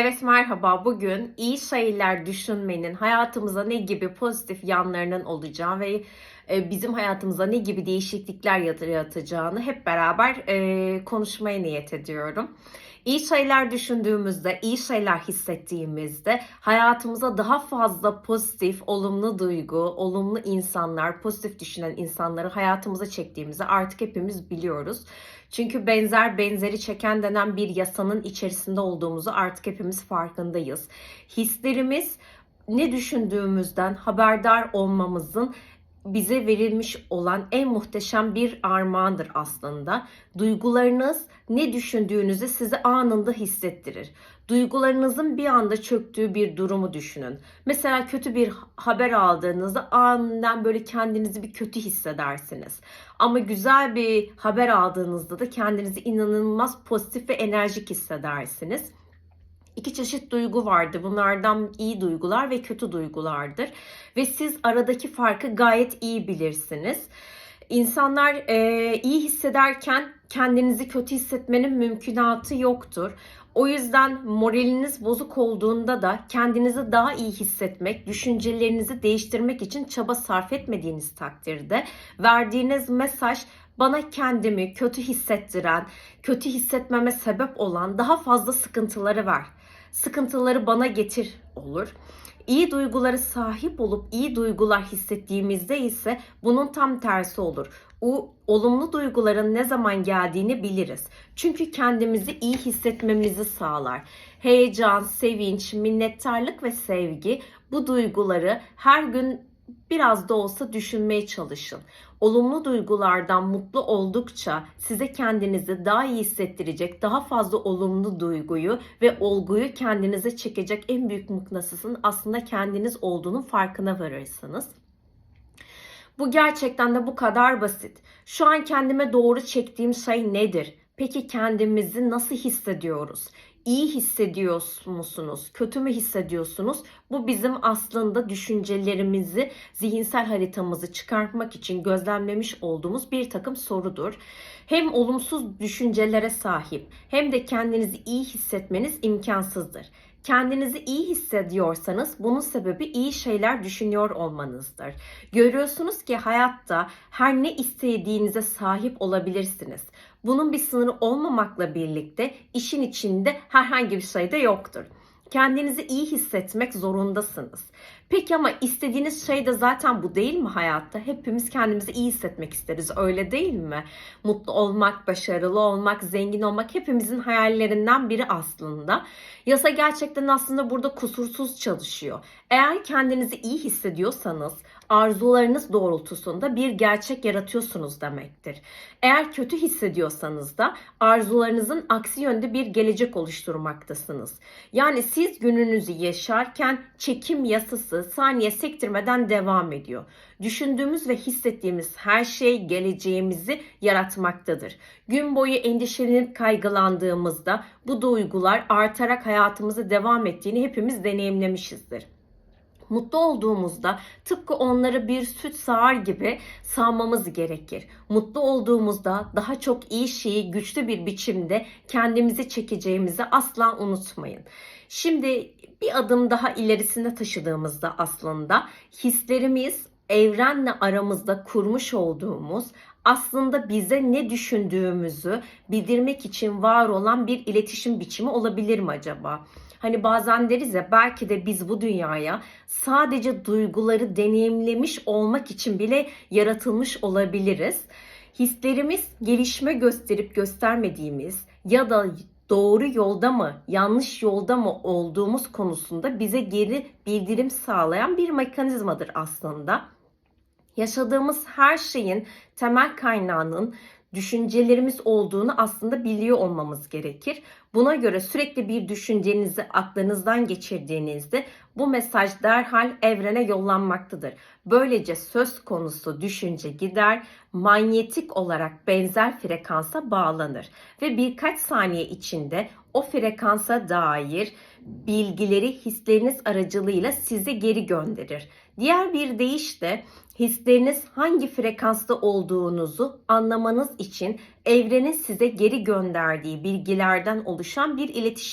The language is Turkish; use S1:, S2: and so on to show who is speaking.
S1: Evet merhaba. Bugün iyi şeyler düşünmenin hayatımıza ne gibi pozitif yanlarının olacağı ve bizim hayatımıza ne gibi değişiklikler yaratacağını hep beraber e, konuşmaya niyet ediyorum. İyi şeyler düşündüğümüzde, iyi şeyler hissettiğimizde hayatımıza daha fazla pozitif, olumlu duygu, olumlu insanlar, pozitif düşünen insanları hayatımıza çektiğimizi artık hepimiz biliyoruz. Çünkü benzer benzeri çeken denen bir yasanın içerisinde olduğumuzu artık hepimiz farkındayız. Hislerimiz ne düşündüğümüzden haberdar olmamızın bize verilmiş olan en muhteşem bir armağandır aslında. Duygularınız ne düşündüğünüzü size anında hissettirir. Duygularınızın bir anda çöktüğü bir durumu düşünün. Mesela kötü bir haber aldığınızda aniden böyle kendinizi bir kötü hissedersiniz. Ama güzel bir haber aldığınızda da kendinizi inanılmaz pozitif ve enerjik hissedersiniz. İki çeşit duygu vardır. Bunlardan iyi duygular ve kötü duygulardır. Ve siz aradaki farkı gayet iyi bilirsiniz. İnsanlar e, iyi hissederken kendinizi kötü hissetmenin mümkünatı yoktur. O yüzden moraliniz bozuk olduğunda da kendinizi daha iyi hissetmek, düşüncelerinizi değiştirmek için çaba sarf etmediğiniz takdirde verdiğiniz mesaj bana kendimi kötü hissettiren, kötü hissetmeme sebep olan daha fazla sıkıntıları ver. Sıkıntıları bana getir olur. İyi duyguları sahip olup iyi duygular hissettiğimizde ise bunun tam tersi olur. O olumlu duyguların ne zaman geldiğini biliriz. Çünkü kendimizi iyi hissetmemizi sağlar. Heyecan, sevinç, minnettarlık ve sevgi bu duyguları her gün biraz da olsa düşünmeye çalışın. Olumlu duygulardan mutlu oldukça size kendinizi daha iyi hissettirecek, daha fazla olumlu duyguyu ve olguyu kendinize çekecek en büyük mıknatısın aslında kendiniz olduğunun farkına varırsınız. Bu gerçekten de bu kadar basit. Şu an kendime doğru çektiğim şey nedir? Peki kendimizi nasıl hissediyoruz? İyi hissediyor musunuz? Kötü mü hissediyorsunuz? Bu bizim aslında düşüncelerimizi, zihinsel haritamızı çıkartmak için gözlemlemiş olduğumuz bir takım sorudur. Hem olumsuz düşüncelere sahip hem de kendinizi iyi hissetmeniz imkansızdır. Kendinizi iyi hissediyorsanız bunun sebebi iyi şeyler düşünüyor olmanızdır. Görüyorsunuz ki hayatta her ne istediğinize sahip olabilirsiniz. Bunun bir sınırı olmamakla birlikte işin içinde herhangi bir şey de yoktur. Kendinizi iyi hissetmek zorundasınız. Peki ama istediğiniz şey de zaten bu değil mi hayatta? Hepimiz kendimizi iyi hissetmek isteriz öyle değil mi? Mutlu olmak, başarılı olmak, zengin olmak hepimizin hayallerinden biri aslında. Yasa gerçekten aslında burada kusursuz çalışıyor. Eğer kendinizi iyi hissediyorsanız arzularınız doğrultusunda bir gerçek yaratıyorsunuz demektir. Eğer kötü hissediyorsanız da arzularınızın aksi yönde bir gelecek oluşturmaktasınız. Yani siz gününüzü yaşarken çekim yasası saniye sektirmeden devam ediyor. Düşündüğümüz ve hissettiğimiz her şey geleceğimizi yaratmaktadır. Gün boyu endişelenip kaygılandığımızda bu duygular artarak hayatımıza devam ettiğini hepimiz deneyimlemişizdir mutlu olduğumuzda tıpkı onları bir süt sağar gibi sağmamız gerekir. Mutlu olduğumuzda daha çok iyi şeyi güçlü bir biçimde kendimizi çekeceğimizi asla unutmayın. Şimdi bir adım daha ilerisine taşıdığımızda aslında hislerimiz evrenle aramızda kurmuş olduğumuz aslında bize ne düşündüğümüzü bildirmek için var olan bir iletişim biçimi olabilir mi acaba? Hani bazen deriz ya belki de biz bu dünyaya sadece duyguları deneyimlemiş olmak için bile yaratılmış olabiliriz. Hislerimiz gelişme gösterip göstermediğimiz ya da doğru yolda mı, yanlış yolda mı olduğumuz konusunda bize geri bildirim sağlayan bir mekanizmadır aslında. Yaşadığımız her şeyin temel kaynağının düşüncelerimiz olduğunu aslında biliyor olmamız gerekir. Buna göre sürekli bir düşüncenizi aklınızdan geçirdiğinizde bu mesaj derhal evrene yollanmaktadır. Böylece söz konusu düşünce gider, manyetik olarak benzer frekansa bağlanır ve birkaç saniye içinde o frekansa dair bilgileri hisleriniz aracılığıyla size geri gönderir. Diğer bir deyişle hisleriniz hangi frekansta olduğunuzu anlamanız için evrenin size geri gönderdiği bilgilerden oluşan bir iletişim